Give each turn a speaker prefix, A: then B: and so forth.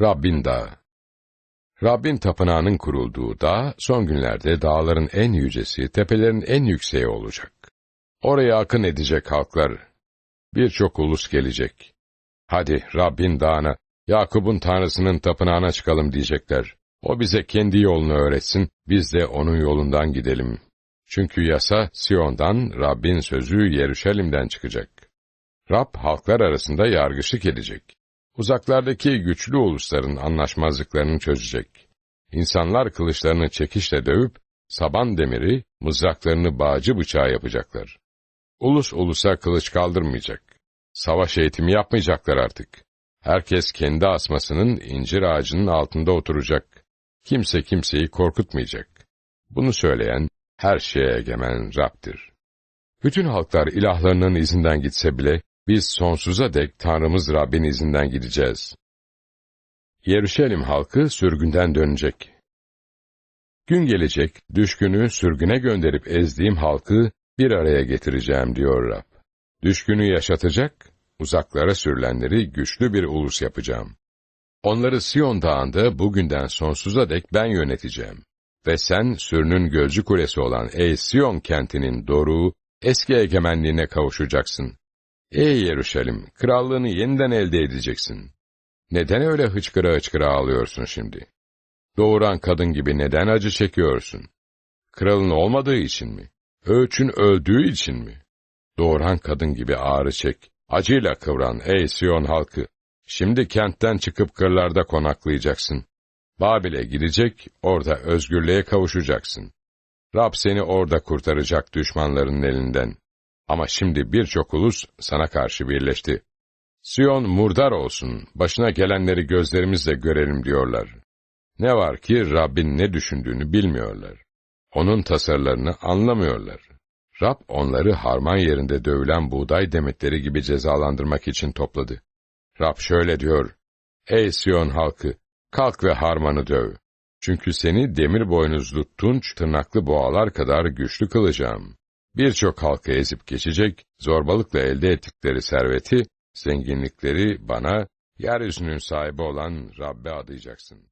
A: Rabbin Dağı Rabbin tapınağının kurulduğu dağ, son günlerde dağların en yücesi, tepelerin en yükseği olacak. Oraya akın edecek halklar. Birçok ulus gelecek. Hadi Rabbin dağına, Yakup'un tanrısının tapınağına çıkalım diyecekler. O bize kendi yolunu öğretsin, biz de onun yolundan gidelim. Çünkü yasa Siyon'dan, Rabbin sözü Yeruşalim'den çıkacak. Rab halklar arasında yargıçlık edecek. Uzaklardaki güçlü ulusların anlaşmazlıklarını çözecek. İnsanlar kılıçlarını çekişle dövüp, saban demiri, mızraklarını bağcı bıçağı yapacaklar. Ulus ulusa kılıç kaldırmayacak. Savaş eğitimi yapmayacaklar artık. Herkes kendi asmasının incir ağacının altında oturacak. Kimse kimseyi korkutmayacak. Bunu söyleyen, her şeye egemen Rab'dir. Bütün halklar ilahlarının izinden gitse bile, biz sonsuza dek Tanrımız Rabbin izinden gideceğiz. Yeruşalim halkı sürgünden dönecek. Gün gelecek, düşkünü sürgüne gönderip ezdiğim halkı bir araya getireceğim diyor Rab. Düşkünü yaşatacak, uzaklara sürülenleri güçlü bir ulus yapacağım. Onları Siyon dağında bugünden sonsuza dek ben yöneteceğim. Ve sen sürünün gölcü kulesi olan ey Siyon kentinin doruğu, eski egemenliğine kavuşacaksın. Ey Yeruşalim, krallığını yeniden elde edeceksin. Neden öyle hıçkıra hıçkıra ağlıyorsun şimdi? Doğuran kadın gibi neden acı çekiyorsun? Kralın olmadığı için mi? Öğüçün öldüğü için mi? Doğuran kadın gibi ağrı çek, acıyla kıvran ey Siyon halkı. Şimdi kentten çıkıp kırlarda konaklayacaksın. Babil'e gidecek, orada özgürlüğe kavuşacaksın. Rab seni orada kurtaracak düşmanların elinden. Ama şimdi birçok ulus sana karşı birleşti. Siyon murdar olsun, başına gelenleri gözlerimizle görelim diyorlar. Ne var ki Rabbin ne düşündüğünü bilmiyorlar. Onun tasarılarını anlamıyorlar. Rab onları harman yerinde dövülen buğday demetleri gibi cezalandırmak için topladı. Rab şöyle diyor, Ey Siyon halkı, kalk ve harmanı döv. Çünkü seni demir boynuzlu tunç tırnaklı boğalar kadar güçlü kılacağım. Birçok halkı ezip geçecek, zorbalıkla elde ettikleri serveti, zenginlikleri bana, yeryüzünün sahibi olan Rabbe adayacaksın.